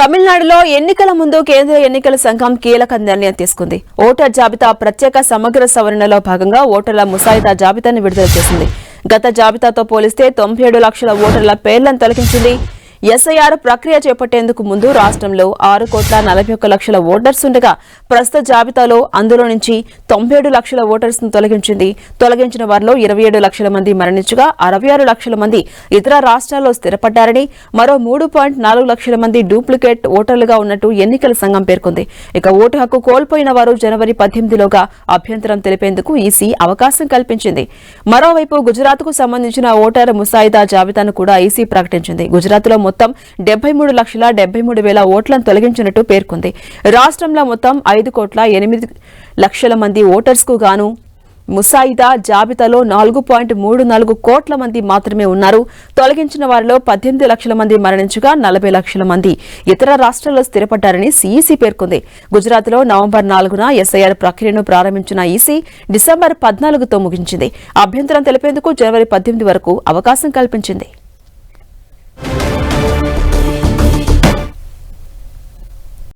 తమిళనాడులో ఎన్నికల ముందు కేంద్ర ఎన్నికల సంఘం కీలక నిర్ణయం తీసుకుంది. ఓటర్ జాబితా ప్రత్యేక సమగ్ర సవరణలో భాగంగా ఓటర్ల ముసాయిదా జాబితాను విడుదల చేసింది. గత జాబితాతో పోలిస్తే తొంభై ఏడు లక్షల ఓటర్ల పేర్లను తొలగించింది ఎస్ఐఆర్ ప్రక్రియ చేపట్టేందుకు ముందు రాష్ట్రంలో ఆరు కోట్ల నలభై ఒక్క లక్షల ఓటర్స్ ఉండగా ప్రస్తుత జాబితాలో అందులో నుంచి తొంభై ఏడు లక్షల ఓటర్స్ను తొలగించింది. తొలగించిన వారిలో ఇరవై ఏడు లక్షల మంది మరణించగా అరవై ఆరు లక్షల మంది ఇతర రాష్ట్రాల్లో స్థిరపడ్డారని మరో మూడు పాయింట్ నాలుగు లక్షల మంది డూప్లికేట్ ఓటర్లుగా ఉన్నట్టు ఎన్నికల సంఘం పేర్కొంది. ఇక ఓటు హక్కు కోల్పోయిన వారు జనవరి పద్దెనిమిదిలోగా అభ్యంతరం తెలిపేందుకు ఈసీ అవకాశం కల్పించింది. మరోవైపు గుజరాత్కు సంబంధించిన ఓటర్ ముసాయిదా జాబితాను కూడా ఈసీ ప్రకటించింది. గుజరాత్లో మొత్తం డెబ్బై మూడు లక్షల డెబ్బై మూడు వేల ఓట్లను తొలగించినట్టు పేర్కొంది. రాష్ట్రంలో మొత్తం ఐదు కోట్ల ఎనిమిది లక్షల మంది ఓటర్స్కు గాను ముసాయిదా జాబితాలో నాలుగు పాయింట్ మూడు నాలుగు కోట్ల మంది మాత్రమే ఉన్నారు. తొలగించిన వారిలో పద్దెనిమిది లక్షల మంది మరణించగా నలభై లక్షల మంది ఇతర రాష్ట్రాల్లో స్థిరపడ్డారని సీఈసీ పేర్కొంది. గుజరాత్లో నవంబర్ నాలుగున ఎస్ఐఆర్ ప్రక్రియను ప్రారంభించిన ఈసీ డిసెంబర్ పద్నాలుగుతో ముగించింది. అభ్యంతరం తెలిపేందుకు జనవరి పద్దెనిమిది వరకు అవకాశం కల్పించింది.